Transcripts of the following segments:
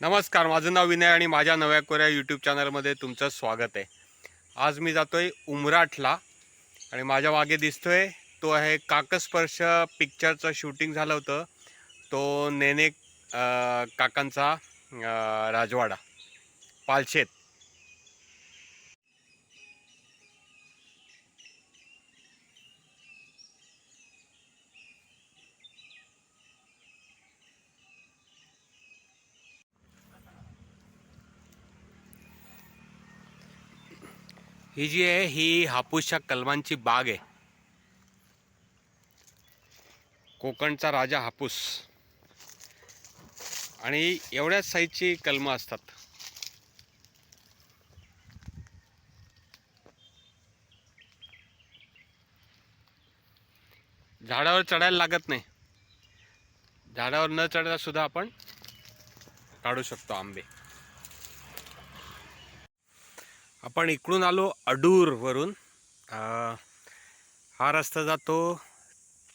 नमस्कार माझं नाव विनय आणि माझ्या नव्या कोऱ्या यूट्यूब चॅनलमध्ये तुमचं स्वागत आहे. आज मी जातो आहे उमराठला आणि माझ्या मागे दिसतो आहे तो आहे काकस्पर्श पिक्चरचं शूटिंग झालं होतं. तो नेने काकांचा राजवाडा पालशेत. ही जी आहे ही हापूसच्या कलमांची बाग आहे. कोकणचा राजा हापूस. आणि एवढ्याच साईजची कलमं असतात. झाडावर चढायला लागत नाही. झाडावर न चढता सुद्धा आपण काढू शकतो आंबे. आपण इकडून आलो अडूरवरून. हा रस्ता जातो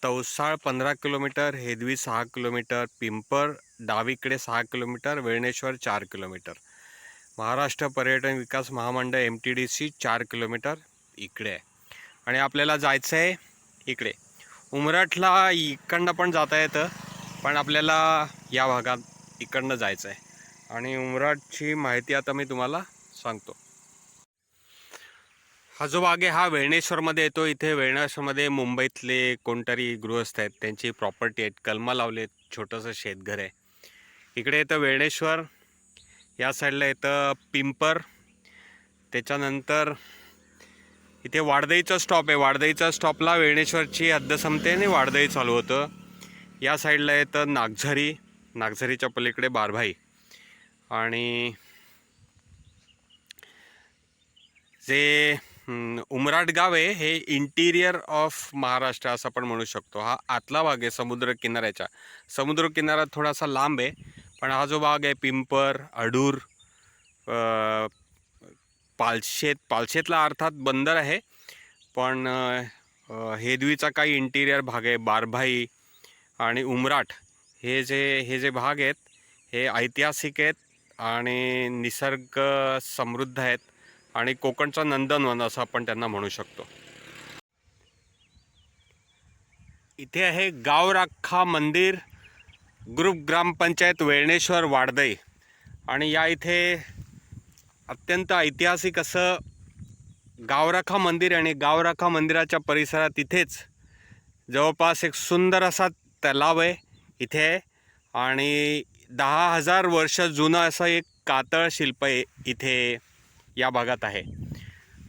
तवसाळ पंधरा किलोमीटर हेदवी सहा किलोमीटर पिंपर डावीकडे सहा किलोमीटर वेळणेश्वर चार किलोमीटर. महाराष्ट्र पर्यटन विकास महामंडळ एम टी डी सी चार किलोमीटर इकडे आहे. आणि आपल्याला जायचं आहे इकडे. उमराठला इकडनं पण जाता येतं पण आपल्याला या भागात इकडनं जायचं आहे. आणि उमराठची माहिती आता मी तुम्हाला सांगतो. हा जो भाग आहे हा वेळणेश्वरमध्ये येतो. इथे वेळणेश्वरमध्ये मुंबईतले कोणतरी गृहस्थ आहेत. त्यांची प्रॉपर्टी आहेत. कलमा लावले छोटंसं शेतघर आहे. इकडे येतं वेळणेश्वर. या साईडला येतं पिंपर. त्याच्यानंतर इथे वाडदईचा स्टॉप आहे. वाडदईचा स्टॉपला वेळणेश्वरची हद्द संपते आणि वाडदई चालू होतं. या साईडला येतं नागझरी. नागझरीच्या पलीकडे बारभाई. आणि जे उमराट गाव आहे हे इंटिरियर ऑफ महाराष्ट्र असं आपण म्हणू शकतो. हा आतला भाग आहे समुद्र किनाऱ्याच्या. समुद्र किनारा थोडासा लांब आहे पण हा जो भाग आहे पिंपर अडूर पालशेत पालशेतला अर्थात बंदर आहे पण हेदवीचा काही इंटिरियर भाग आहे बारभाई आणि उमराट. हे जे हे जे भाग आहेत हे ऐतिहासिक आहेत आणि निसर्ग समृद्ध आहेत. आणि कोकणचा नंदनवन असं आपण त्यांना म्हणू शकतो. इथे आहे गावराखा मंदिर ग्रुप ग्रामपंचायत वेळणेश्वर वाडदई. आणि या इथे अत्यंत ऐतिहासिक असं गावराखा मंदिर आहे आणि गावराखा मंदिराच्या परिसरात इथेच जवळपास एक सुंदर असा तलाव आहे इथे. आणि दहा हजार वर्ष जुनं असं एक कातळ शिल्प आहे इथे. या भागात आहे.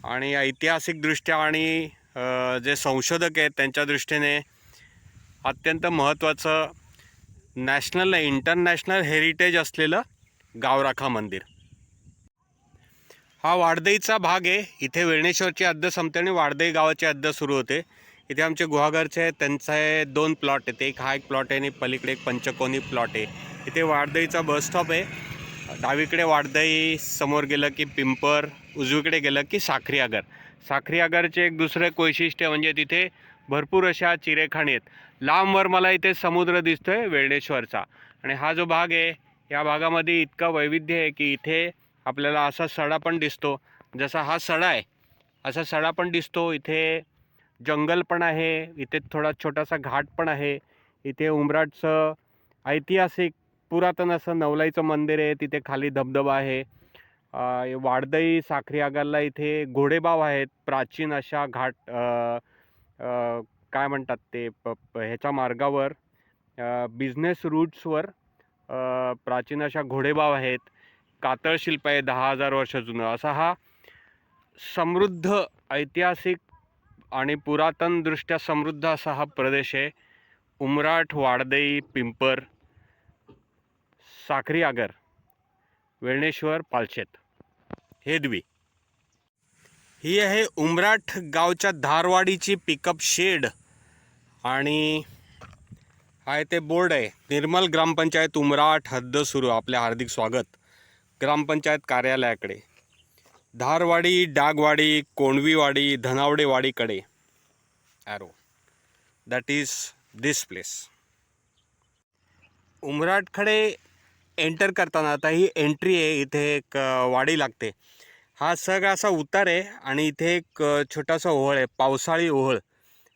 आणि ऐतिहासिकदृष्ट्या आणि जे संशोधक आहेत त्यांच्या दृष्टीने अत्यंत महत्त्वाचं नॅशनल नाही इंटरनॅशनल हेरिटेज असलेलं गावराखा मंदिर. हा वाडदईचा भाग आहे. इथे वेणेश्वरची अद्द संपते आणि वाडदई गावाची अद्द सुरू होते. इथे आमचे गुहागरचे आहेत त्यांचे दोन प्लॉट आहेत. एक हा एक प्लॉट आहे आणि पलीकडे एक पंचकोनी प्लॉट आहे. इथे वाडदईचा बस स्टॉप आहे. डावीकडे वाडदई समोर गेलं की पिंपर उजवीकडे गेलं की साखरी आगर साखरी आगरचे एक दुसरं एक वैशिष्ट्य म्हणजे तिथे भरपूर अशा चिरेखाणी आहेत. लांबवर मला इथे समुद्र दिसतोय वेळेश्वरचा आणि हा जो भाग आहे या भागामध्ये इतकं वैविध्य आहे की इथे आपल्याला असा सडा पण दिसतो. जसा हा सडा आहे असा सडा पण दिसतो. इथे जंगल पण आहे इथे थोडा छोटासा घाट पण आहे. इथे उमराटचं ऐतिहासिक पुरातन असं नवलाईचं मंदिर आहे तिथे खाली धबधबा आहे. वाढदई वाडदई साखरी आगारला इथे घोडेबाव आहेत प्राचीन अशा घाट काय म्हणतात ते प प- ह्याच्या मार्गावर बिझनेस रूट्सवर प्राचीन अशा घोडेबाव आहेत. कातळ शिल्प आहे दहा हजार वर्ष जुनं. असा हा समृद्ध ऐतिहासिक आणि पुरातनदृष्ट्या समृद्ध असा हा प्रदेश आहे. उमराठ वाडदई पिंपर साखरी आगर वेळणेश्वर पालशेत. हेदवी ही आहे उमराट गावच्या धारवाडीची पिकअप शेड आणि हा ते बोर्ड आहे. निर्मल ग्रामपंचायत उमराट हद्द सुरू. आपले हार्दिक स्वागत ग्रामपंचायत कार्यालयाकडे. Dharwadi Dagwadi कोंडवीवाडी धनावडेवाडीकडे. Arrow that is this place उमराटकडे enter करताना आता ही एंट्री आहे इथे एक वाडी लागते. हा सगळा असा उतार आहे आणि इथे एक छोटासा ओहळ आहे पावसाळी ओहळ.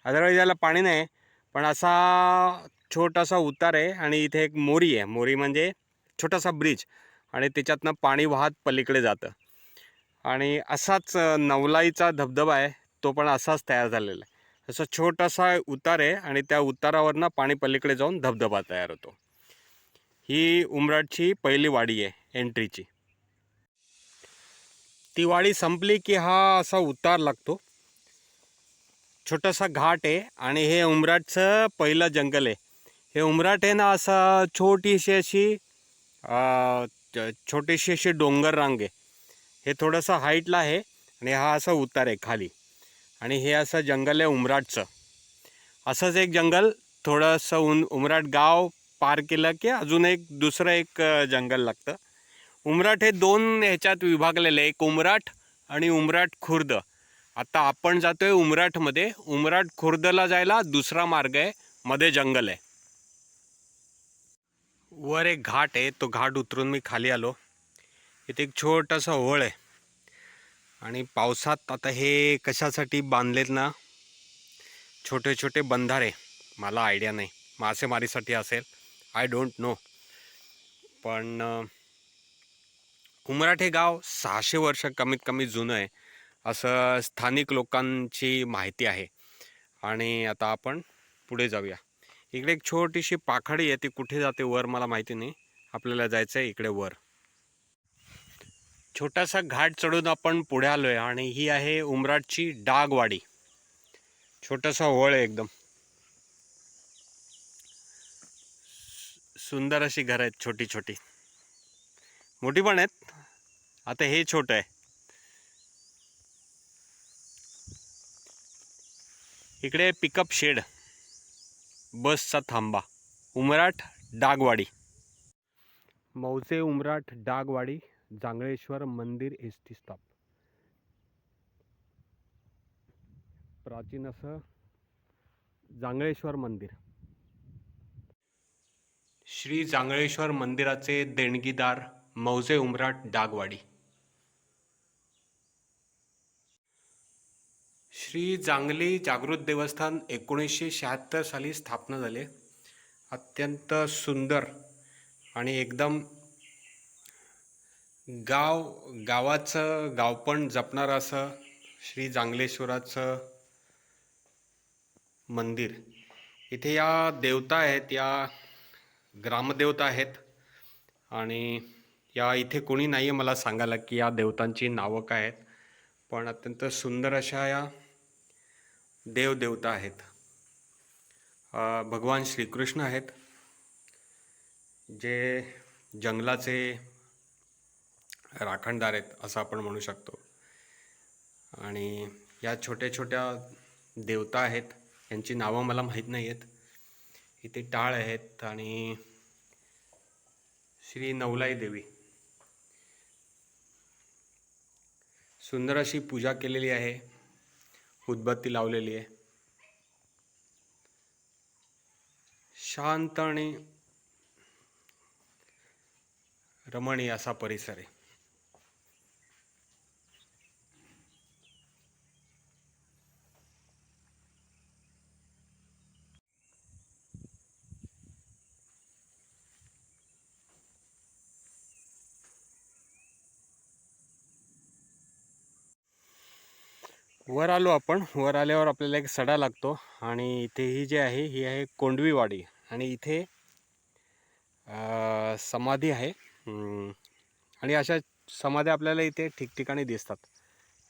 अदरवाईज याला पाणी नाही पण असा छोटासा उतार आहे आणि इथे एक मोरी आहे. मोरी म्हणजे छोटासा ब्रिज आणि त्याच्यातनं पाणी वाहत पलीकडे जातं. आणि असाच नवलाईचा धबधबा आहे तो पण असाच तयार झालेला आहे. असं छोटासा उतार आहे आणि त्या उतारावरनं पाणी पलीकडे जाऊन धबधबा तयार होतो. ही उमराटची पहिली वाडी आहे एंट्रीची ती वाडी संपली की हा असा उतार लागतो. छोटासा घाट आहे आणि हे उमराटचं पहिलं जंगल आहे. हे उमराट आहे ना असं छोटीशी अशी छोटीशी अशी डोंगर रांग आहे. हे थोडंसं हाईटला आहे आणि हा असा उतार आहे खाली. आणि हे असं जंगल आहे उमराटचं असंच एक जंगल थोडंसं उन उमराट गाव पार केलं की अजून एक दुसरं एक जंगल लागतं. उमराट हे दोन ह्याच्यात विभागलेलं आहे एक उमराट आणि उमराट खुर्द. आता आपण जातोय उमराटमध्ये उमराट खुर्दला जायला दुसरा मार्ग आहे मध्ये जंगल आहे. वर एक घाट आहे तो घाट उतरून मी खाली आलो. इथे एक छोटासा ओळ आहे. आणि पावसात आता हे कशासाठी बांधलेत ना? छोटे छोटे बंधारे. मला आयडिया नाही. मासेमारीसाठी असेल. आय डोंट नो पण उमराठ हे गाव सहाशे वर्ष कमीत कमी जुनं आहे असं स्थानिक लोकांची माहिती आहे. आणि आता आपण पुढे जाऊया. इकडे एक छोटीशी पाखाडी आहे ती कुठे जाते वर मला माहिती नाही. आपल्याला जायचं आहे इकडे वर. छोटासा घाट चढून आपण पुढे आलो आहे आणि ही आहे उमराटची डागवाडी. छोटासा वळ आहे एकदम. सुंदर अशी घरं आहेत छोटी छोटी मोठी पण आहेत. आता हे छोटं आहे. इकडे पिकअप शेड बसचा थांबा. उमराट डागवाडी. मौजे उमराट डागवाडी जांगळेश्वर मंदिर एस टी स्टॉप प्राचीन असं जांगळेश्वर मंदिर. श्री जांगळेश्वर मंदिराचे देणगीदार मौजे उमराट डागवाडी. श्री जांगली जागृत देवस्थान एकोणीसशे शहात्तर साली स्थापना झाले. अत्यंत सुंदर आणि एकदम गाव गावाचं गावपण जपणारं असं श्री जांगलेश्वराचं मंदिर. इथे या देवता आहेत या ग्रामदेवता आहेत. आणि या इथे कोणी नाही आहे मला सांगायला की या देवतांची नावं काय आहेत. पण अत्यंत सुंदर अशा या देवदेवता आहेत. भगवान श्रीकृष्ण आहेत. जे जंगलाचे राखणदार आहेत असं आपण म्हणू शकतो. आणि या छोट्या छोट्या देवता आहेत. यांची नावं मला माहीत नाही आहेत इथे टाळ आहेत आणि श्री नवलाई देवी. सुंदर अशी पूजा केलेली आहे. उदबत्ती लावलेली आहे. शांत आणि रमणीय असा परिसर आहे. वर आलो आपण. वर आल्यावर आपल्याला एक सडा लागतो आणि इथे ही जी आहे ही आहे कोंडवीवाडी. आणि इथे समाधी आहे. आणि अशा समाध्या आपल्याला इथे ठिकठिकाणी दिसतात.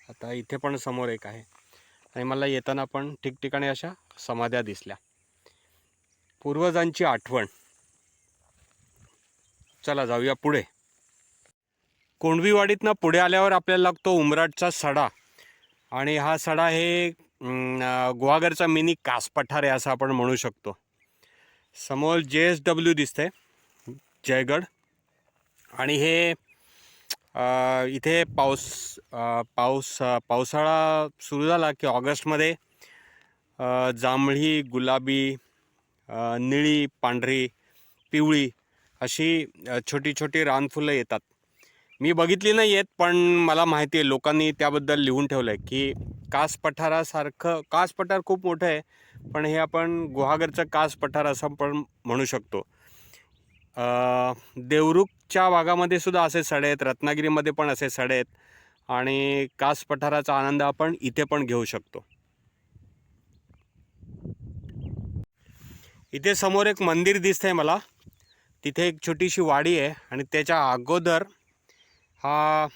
आता इथे पण समोर एक आहे. आणि मला येताना पण ठिकठिकाणी अशा समाध्या दिसल्या. पूर्वजांची आठवण. चला जाऊया पुढे. कोंडवीवाडीतनं पुढे आल्यावर आपल्याला लागतो उमराटचा सडा. आणि हा सडा हे गुहागरचा मिनी कास पठार आहे असं आपण म्हणू शकतो. समोर जे एस डब्ल्यू दिसतंय जयगड. आणि हे इथे पाऊस पाऊस पावसाळा सुरू झाला की ऑगस्टमध्ये जांभळी गुलाबी निळी पांढरी पिवळी अशी छोटी छोटी रानफुलं येतात. मी बघितली नाही आहेत पण मला माहिती आहे लोकांनी त्याबद्दल लिहून ठेवलं आहे की कास पठारासारखं कास पठार खूप मोठं आहे पण हे आपण गुहागरचं कास पठार असं पण म्हणू शकतो. देवरुखच्या भागामध्ये सुद्धा असे सडे आहेत रत्नागिरीमध्ये पण असे सडे आहेत आणि कास पठाराचा आनंद आपण इथे पण घेऊ शकतो. इथे समोर एक मंदिर दिसतंय मला तिथे एक छोटीशी वाडी आहे आणि त्याच्या अगोदर हा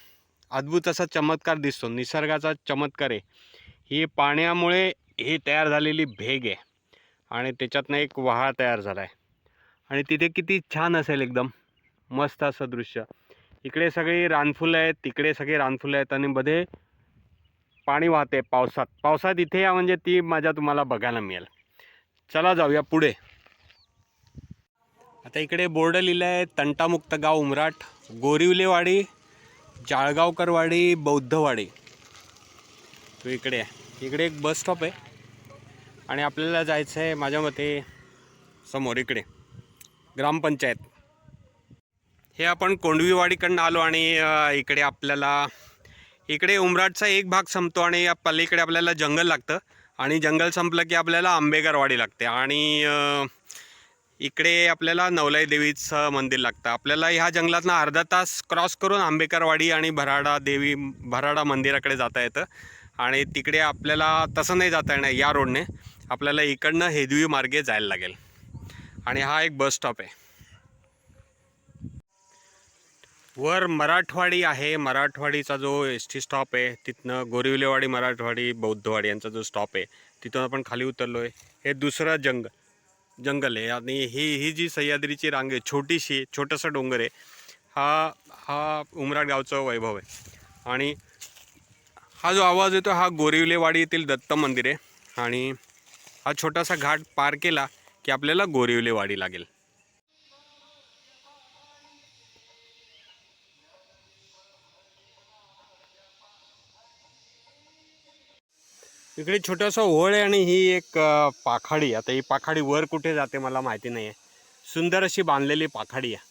अद्भुत असा चमत्कार दिसतो. निसर्गाचा चमत्कार आहे. ही पाण्यामुळे ही तयार झालेली भेग आहे आणि त्याच्यातनं एक वहाळ तयार झाला आहे आणि तिथे किती छान असेल एकदम. मस्त असं दृश्य. इकडे सगळी रानफुलं आहेत तिकडे सगळी रानफुलं आहेत आणि मध्ये पाणी वाहते पावसात. पावसात इथे या म्हणजे ती मजा तुम्हाला बघायला मिळेल. चला जाऊया पुढे. आता इकडे बोर्ड लिहिलं आहे तंटामुक्त गाव उमराट गोरिवलेवाडी जाळगावकरवाडी बौद्धवाडी. तो इकडे आहे इकडे एक बस स्टॉप आहे. आणि आपल्याला जायचं आहे माझ्या मते समोर इकडे. ग्रामपंचायत. हे आपण कोंडवीवाडीकडनं आलो आणि इकडे आपल्याला इकडे उमराटचा एक भाग संपतो आणि या पलीकडे आपल्याला जंगल लागतं. आणि जंगल संपलं की आपल्याला आंबेकरवाडी लागते. आणि इकडे आपल्याला नवलाई देवीचं मंदिर लागतं. आपल्याला ह्या जंगलातनं अर्धा तास क्रॉस करून आंबेकरवाडी आणि भराडा देवी भराडा मंदिराकडे जाता येतं. आणि तिकडे आपल्याला तसं नाही जाता येणार या रोडने. आपल्याला इकडनं हेदवी मार्गे जायला लागेल. आणि हा एक बस स्टॉप आहे. वर मराठवाडी आहे. मराठवाडीचा जो एस टी स्टॉप आहे तिथनं गोरिवलेवाडी मराठवाडी बौद्धवाडी यांचा जो स्टॉप आहे तिथून आपण खाली उतरलो आहे हे दुसरं जंग. जंगल आहे. आणि ही ही जी सह्याद्रीची रांग आहे छोटीशी छोटंसं डोंगर आहे हा हा उमराट गावचं वैभव आहे. आणि हा जो आवाज येतो हा गोरिवलेवाडी येथील दत्त मंदिर आहे. आणि हा छोटासा घाट पार केला की आपल्याला गोरिवलेवाडी लागेल. इकडे छोटंसं ओळ आहे आणि ही एक पाखाडी. आता ही पाखाडी वर कुठे जाते मला माहिती नाही आहे सुंदर अशी बांधलेली पाखाडी आहे.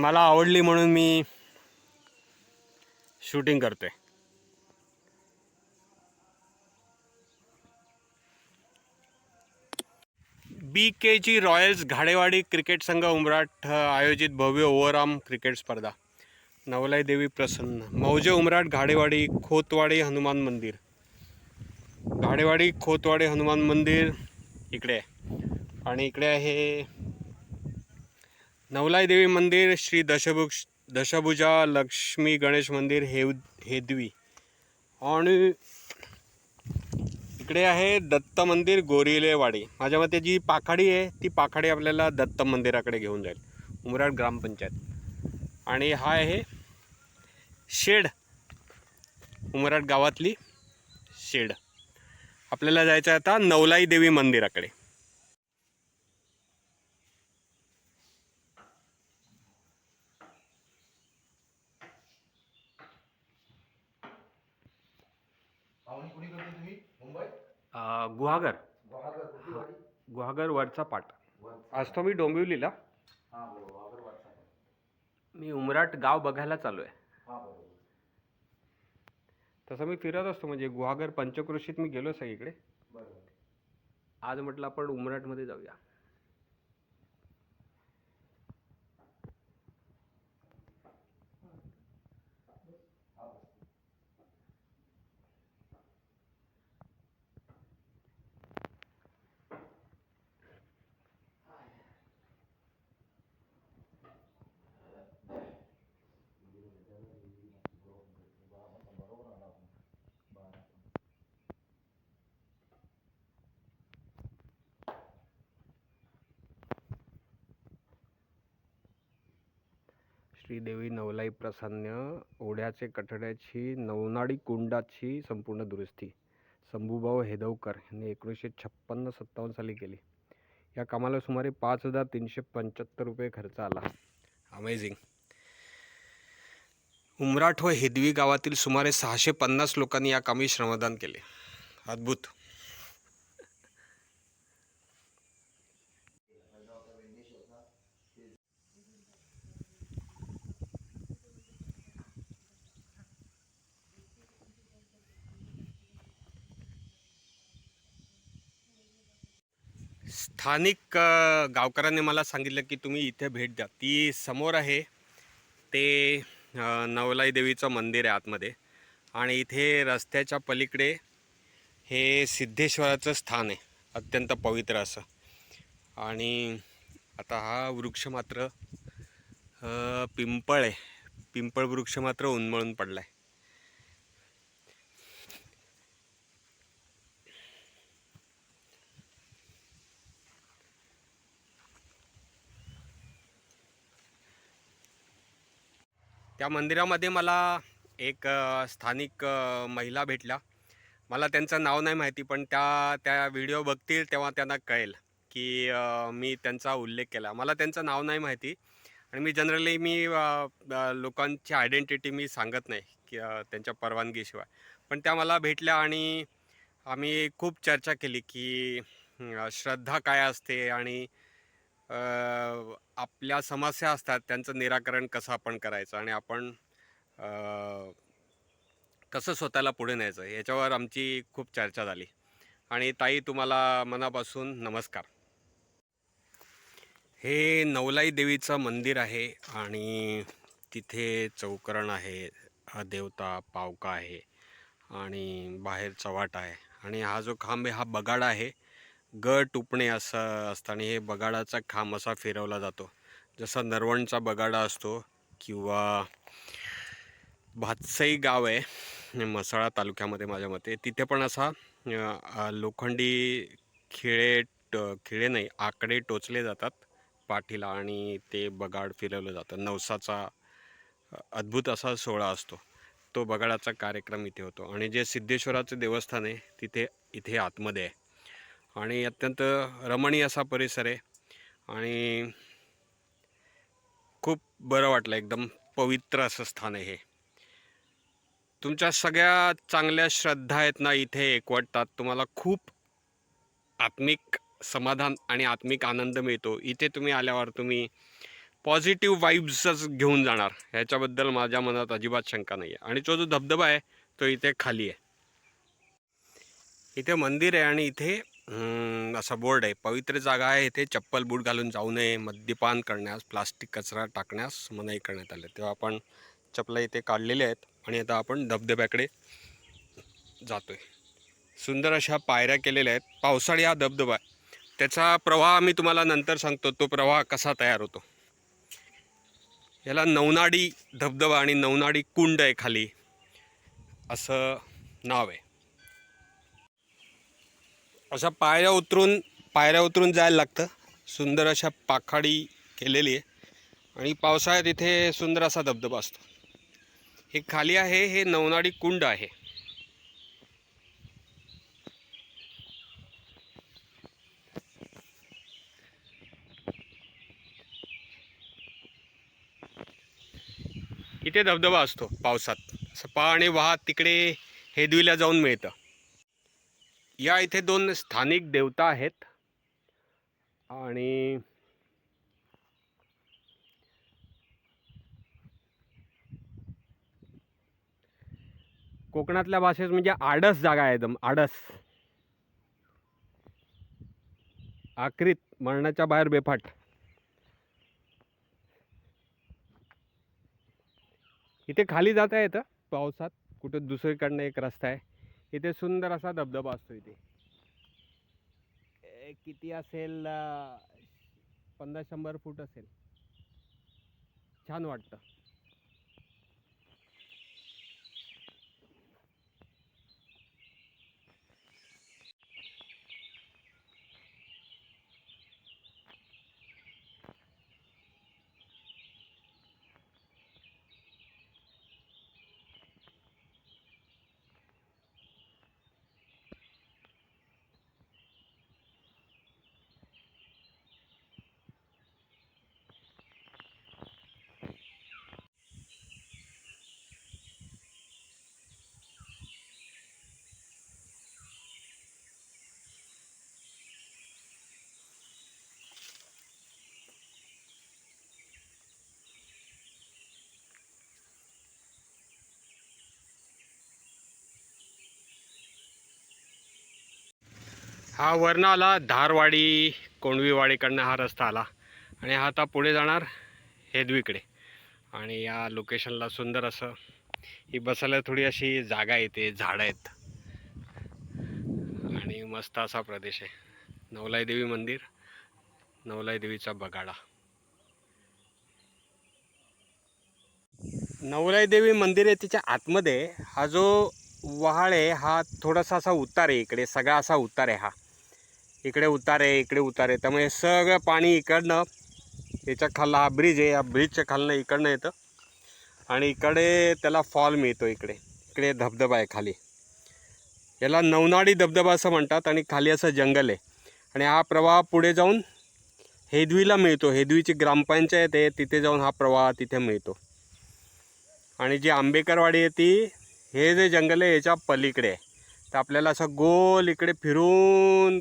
मला आवडली म्हणून मी शूटिंग करतोय. बी केची रॉयल्स घाडेवाडी क्रिकेट संघ उमराट आयोजित भव्य ओव्हरआर्म क्रिकेट स्पर्धा. नवलाई देवी प्रसन्न. मौजे उमराट घाडेवाडी खोतवाडी हनुमान मंदिर. घाडेवाडी खोतवाडी हनुमान मंदिर इकडे आहे. आणि इकडे आहे नवलाई देवी मंदिर श्री दशभुज दशभुजा लक्ष्मी गणेश मंदिर हेव हेदवी आणि इकडे आहे दत्त मंदिर गोरिलेवाडी. माझ्या मते जी पाखाडी आहे ती पाखाडी आपल्याला दत्त मंदिराकडे घेऊन जाईल. उमराड ग्रामपंचायत. आणि हा आहे शेड. उमराट गावातली शेड. आपल्याला जायचं आहे आता नवलाई देवी मंदिराकडे. अं, गुहागर. गुहागर वरचा पाट. वरचा. आज तो मी डोंबिवलीला. हा मी उमराट गाव बघायला चालू आहे. तसं मी फिरत असतो म्हणजे गुहागर पंचक्रोशीत मी गेलो सगळीकडे बरोबर. आज म्हटलं आपण उमराटमध्ये जाऊया. श्रीदेवी नवलाई प्रसन्न ओढ्याचे कठड्याची नवनाडी कुंडाची संपूर्ण दुरुस्ती. शंभूभाऊ हेदवकर यांनी एकोणीसशे छप्पन्न सत्तावन्न साली केली. या कामाला सुमारे पाच हजार तीनशे पंच्याहत्तर रुपये खर्च आला. अमेझिंग उमराठ व हेदवी गावातील सुमारे सहाशे पन्नास लोकांनी या कामी श्रमदान केले. अद्भुत. स्थानिक गावकऱ्यांनी मला सांगितलं की तुम्ही इथे भेट द्या. ती समोर आहे. ते नवलाई देवीचं मंदिर आहे आतमध्ये. आणि इथे रस्त्याच्या पलीकडे हे सिद्धेश्वराचं स्थान आहे. अत्यंत पवित्र असं. आणि आता हा वृक्ष मात्र पिंपळ आहे. पिंपळ वृक्ष मात्र उन्मळून पडला आहे त्या मंदिरामध्ये मला एक स्थानिक महिला भेटल्या. मला त्यांचं नाव नाही माहिती पण त्या त्या व्हिडिओ बघतील तेव्हा त्यांना कळेल की मी त्यांचा उल्लेख केला. मला त्यांचं नाव नाही माहिती आणि मी जनरली मी लोकांची आयडेंटिटी मी सांगत नाही की त्यांच्या परवानगीशिवाय. पण त्या मला भेटल्या आणि आम्ही खूप चर्चा केली की श्रद्धा काय असते आणि आपल्या समस्या असतात त्यांचं निराकरण कसं आपण करायचं आणि आपण कसं स्वतःला पुढे न्यायचं याच्यावर आमची खूप चर्चा झाली. आणि ताई तुम्हाला मनापासून नमस्कार. हे नवलाई देवीचं मंदिर आहे आणि तिथे चौकरण आहे हा देवता पावका आहे आणि बाहेर चवाट आहे. आणि हा जो खांब आहे हा बगाडा आहे. ग टुपणे असं असताना हे बगाडाचा खांब असा फिरवला जातो. जसा नरवणचा बगाडा असतो किंवा भातसई गाव आहे मसाळा तालुक्यामध्ये माझ्या मते. तिथे पण असा लोखंडी खिळे ट- खिळे नाही आकडे टोचले जातात पाठीला आणि ते बगाड फिरवलं जातं. नवसाचा अद्भुत असा सोहळा असतो. तो बगाडाचा कार्यक्रम इथे होतो. आणि जे सिद्धेश्वराचं देवस्थान आहे तिथे इथे आतमध्ये आहे. आणि अत्यंत रमणीय असा परिसर आहे. आणि खूप बरं वाटलं एकदम पवित्र असं स्थान आहे हे. तुमच्या सगळ्या चांगल्या श्रद्धा आहेत ना इथे एकवटतात. तुम्हाला खूप आत्मिक समाधान आणि आत्मिक आनंद मिळतो. इथे तुम्ही आल्यावर तुम्ही पॉझिटिव्ह वाईब्सच घेऊन जाणार. ह्याच्याबद्दल माझ्या मनात अजिबात शंका नाही आहे आणि तो जो धबधबा आहे तो इथे खाली आहे. इथे मंदिर आहे आणि इथे असा बोर्ड आहे. पवित्र जागा आहे इथे. चप्पल बूट घालून जाऊ नये. मद्यपान करण्यास प्लास्टिक कचरा टाकण्यास मनाई करण्यात आले. तेव्हा आपण चपला इथे काढलेल्या आहेत आणि आता आपण धबधब्याकडे जातो आहे सुंदर अशा पायऱ्या केलेल्या आहेत. पावसाळी हा धबधबा आहे. त्याचा प्रवाह मी तुम्हाला नंतर सांगतो. तो प्रवाह कसा तयार होतो? याला नवनाडी धबधबा आणि नवनाडी कुंड आहे खाली. असं नाव आहे. अशा पायऱ्या उतरून पायऱ्या उतरून जायला लागतं. सुंदर अशा पाखाडी केलेली आहे. आणि पावसाळ्यात इथे सुंदर असा धबधबा असतो. हे खाली आहे हे नवनाडी कुंड आहे. इथे धबधबा असतो पावसात. असं पाणी वाहत तिकडे हेदवीला जाऊन मिळतं. या इथे दोन स्थानिक देवता आहेत. आणि कोकणातल्या भाषेत म्हणजे आडस जागा आहे एकदम आडस. आकृत मरणाच्या बाहेर बेफाट. इथे खाली जाता येतं पावसात कुठं दुसरीकडनं एक रस्ता आहे. इथे सुंदर असा धबधबा असतो इथे. किती असेल पंधरा पन्नास शंभर फूट असेल. छान वाटतं. हा वरनं आला धारवाडी कोंडवीवाडीकडनं हा रस्ता आला. आणि हा आता पुढे जाणार हेदवीकडे. आणि या लोकेशनला सुंदर असं ही बसायला थोडी अशी जागा येते झाडं आहेत. आणि मस्त असा प्रदेश आहे. नवलाई देवी मंदिर नवलाई देवीचा बगाडा. नवलाई देवी मंदिर आहे तिच्या आतमध्ये. हा जो वहाळ आहे हा थोडासा असा उतार आहे इकडे. सगळा असा उतार आहे हा. इकडे उतार आहे इकडे उतार. आहे त्यामुळे सगळं पाणी इकडनं याच्या खालला हा ब्रिज आहे या ब्रिजच्या खालनं इकडनं येतं. आणि इकडे त्याला फॉल मिळतो इकडे. इकडे धबधबा आहे खाली. याला नवनाडी धबधबा असं म्हणतात आणि खाली असं जंगल आहे. आणि हा प्रवाह पुढे जाऊन हेदवीला मिळतो. हेदवीची ग्रामपंचायत आहे तिथे जाऊन हा प्रवाह तिथे मिळतो. आणि जी आंबेकरवाडी आहे ती हे जे जंगल आहे याच्या पलीकडे आहे. तर आपल्याला असं गोल इकडे फिरून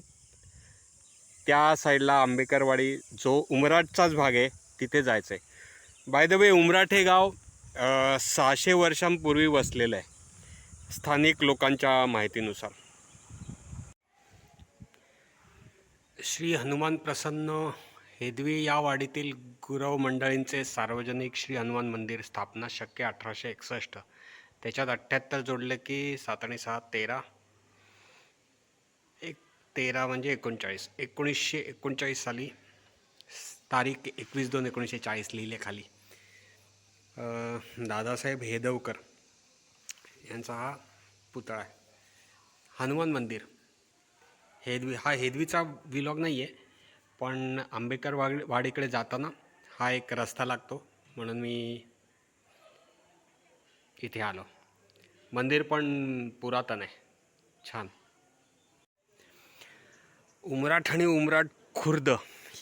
त्या साईडला आंबेकरवाडी जो उमराटचाच भाग आहे तिथे जायचं आहे बाय द वे उमराट हे गाव सहाशे वर्षांपूर्वी वसलेलं आहे स्थानिक लोकांच्या माहितीनुसार. श्री हनुमान प्रसन्न हेदवी या वाडीतील गुरव मंडळींचे सार्वजनिक श्री हनुमान मंदिर स्थापना शक्य अठराशे एकसष्ट. त्याच्यात अठ्ठ्याहत्तर जोडले की सात आणि सहा तेरा. तेरा म्हणजे एकोणचाळीस. एकोणीसशे एकोणचाळीस साली तारीख एकवीस दोन एकोणीसशे चाळीस लिहिले खाली. दादासाहेब हेदवकर यांचा हा पुतळा आहे. हनुमान मंदिर. हेदवी हा हेदवीचा विलॉग नाही आहे पण आंबेकर वाड वाडीकडे जाताना हा एक रस्ता लागतो. म्हणून मी इथे आलो. मंदिर पण पुरातन आहे. छान. उमराट आणि उमराट खुर्द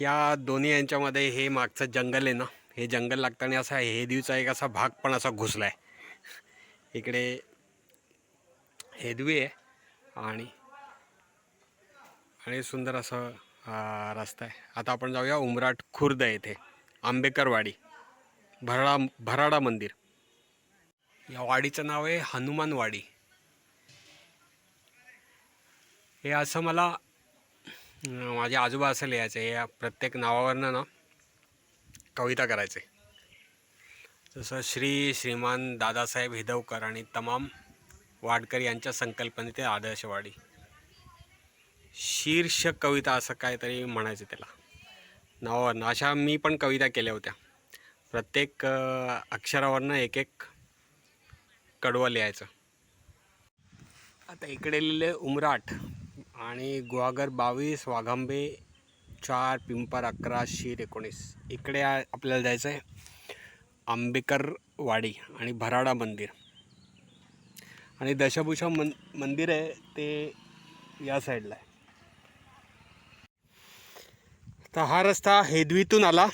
या दोन्ही यांच्यामध्ये हे मागचं जंगल आहे ना हे जंगल लागताना असा हेदवीचा एक असा भाग पण असा घुसला आहे इकडे हेदवी आहे आणि आणि सुंदर असं रस्ता आहे. आता आपण जाऊया उमराट खुर्द येथे आंबेकरवाडी भराडा भराडा मंदिर. या वाडीचं नाव आहे हनुमानवाडी. हे असं मला माझे आजोबा असं लिहायचं या प्रत्येक नावावरनं ना कविता करायचे. जसं श्री श्रीमान दादासाहेब हिदवकर आणि तमाम वाडकर यांच्या संकल्पनेते आदर्शवाडी शीर्ष कविता असं काहीतरी म्हणायचं त्याला. नावावरनं अशा मी पण कविता केल्या होत्या. प्रत्येक अक्षरावरनं एक एक कडवं लिहायचं. आता इकडे लिहिले उमराट आणि गुहागर बावीस वाघांबे चार पिंपर अकरा शीर एकोणीस. इकडे आपल्याला जायचं आहे आंबेकर वाडी आणि भराडा मंदिर. आणि दशभूषा मन मंदिर आहे ते या साईडला आहे. तर हा रस्ता हेदवीतून आला.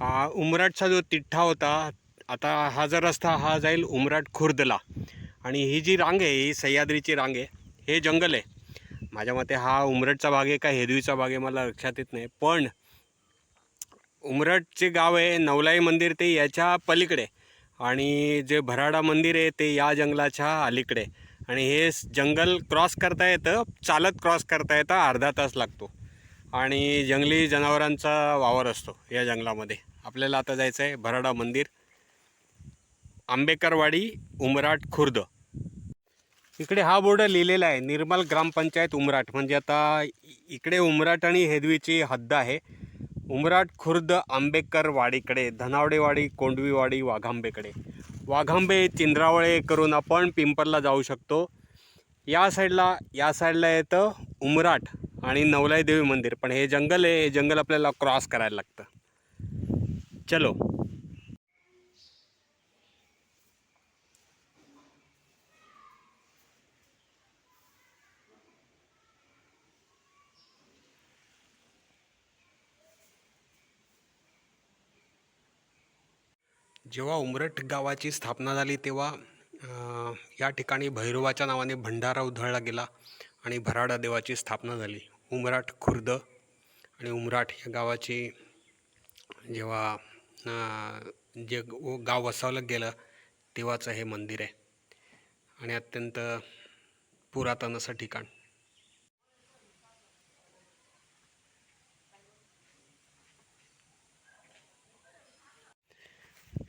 हा उमराटचा जो तिठ्ठा होता आता हा जर रस्ता हा जाईल उमराट खुर्दला. आणि ही जी रांग आहे ही सह्याद्रीची रांग आहे. हे जंगल आहे. माझ्या मते हा उमरटचा भाग आहे का हेदवीचा भाग आहे मला लक्षात येत नाही. पण उमरटचे गाव आहे नवलाई मंदिर ते याच्या पलीकडे. आणि जे भराडा मंदिर आहे ते या जंगलाच्या अलीकडे. आणि हे जंगल क्रॉस करता येतं चालत क्रॉस करता येतं अर्धा तास लागतो. आणि जंगली जनावरांचा वावर असतो या जंगलामध्ये. आपल्याला आता जायचं आहे भराडा मंदिर आंबेकरवाडी उमराट खुर्द. इकडे हा बोर्ड लिहिलेला आहे निर्मल ग्रामपंचायत उमराट. म्हणजे आता इकडे उमराट आणि हेदवीची हद्द आहे. उमराट खुर्द आंबेकर वाडीकडे धनावडेवाडी कोंडवीवाडी वाघांबेकडे. वाघांबे चिंद्रावळे करून आपण पिंपरला जाऊ शकतो. या साईडला या साईडला येतं उमराट आणि नवलाई देवी मंदिर. पण हे जंगल आहे हे जंगल आपल्याला क्रॉस करायला लागतं. चलो. जेव्हा उमरट गावाची स्थापना झाली तेव्हा या ठिकाणी भैरवाच्या नावाने भंडारा उधळला गेला आणि भराडा देवाची स्थापना झाली. उमराट खुर्द आणि उमराट या गावाची जेव्हा जे गाव वसवलं गेलं तेव्हाचं हे मंदिर आहे. आणि अत्यंत पुरातन असं ठिकाण.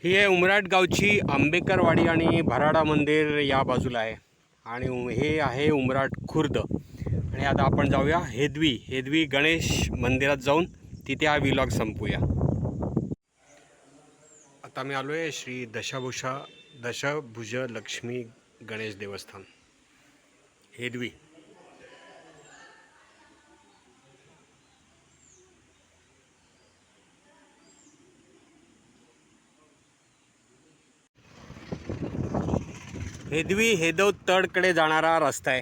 ही आहे उमराट गावची आंबेकरवाडी आणि भराडा मंदिर या बाजूला आहे. आणि हे आहे उमराट खुर्द. आणि आता आपण जाऊया हेदवी हेदवी गणेश मंदिरात जाऊन तिथे हा विलॉग संपूया. आता मी आलो आहे श्री दशाभूषा दशभुज लक्ष्मी गणेश देवस्थान. हेदवी. हेदवी हेदव तडकडे जाणारा रस्ता आहे.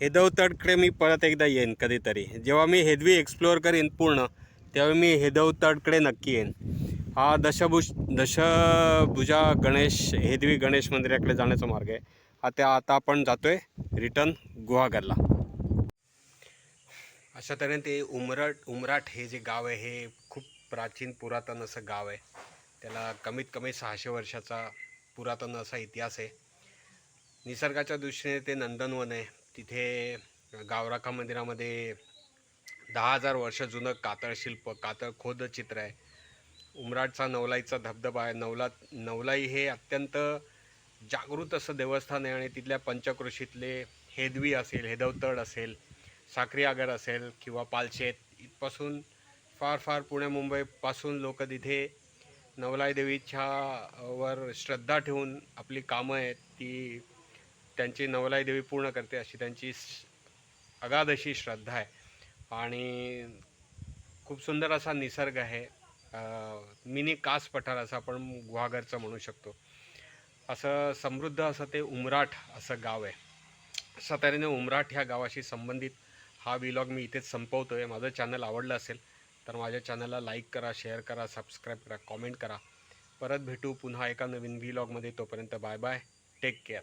हेदव तडकडे मी परत एकदा येईन कधीतरी. जेव्हा मी हेदवी एक्सप्लोअर करीन पूर्ण तेव्हा मी हेदव तडकडे नक्की येईन. हा दशभुज दशभुजा गणेश हेदवी गणेश मंदिराकडे जाण्याचा मार्ग आहे. आता आता आपण जातो आहे रिटर्न गुहागरला. अशा तऱ्हेने ते उमरट उमराट हे जे गाव आहे हे खूप प्राचीन पुरातन असं गाव आहे. त्याला कमीत कमी सहाशे वर्षाचा पुरातन असा इतिहास आहे. निसर्गाच्या दृष्टीने ते नंदनवन आहे. तिथे गावराखा मंदिरामध्ये दहा हजार वर्ष जुनं कातळ शिल्प कातळ खोद चित्र आहे. उमराटचा नवलाईचा धबधबा आहे. नवला नवलाई हे अत्यंत जागृत असं देवस्थान आहे आणि तिथल्या पंचक्रोशीतले हेदवी असेल हेदवतड असेल साखरी आगर असेल किंवा पालशेत इथपासून फार फार पुणे मुंबईपासून लोक तिथे नवलाई देवीच्या वर श्रद्धा ठेवून आपली कामं आहेत. ती त्यांची नवलाई देवी पूर्ण करते अशी त्यांची अगाध अशी श्रद्धा आहे. आणि खूप सुंदर असा निसर्ग आहे. मिनी कास पठार असं आपण गुहागरचं म्हणू शकतो. असं समृद्ध असं ते उमराट असं गाव आहे. अशा तऱ्हेने उमराट ह्या गावाशी संबंधित हा विलॉग मी इथेच संपवतो आहे माझं चॅनल आवडलं असेल तर माझ्या चॅनलला लाईक करा शेअर करा सबस्क्राईब करा कॉमेंट करा. परत भेटू पुन्हा एका नवीन व्हिलॉगमध्ये. तोपर्यंत बाय बाय टेक केअर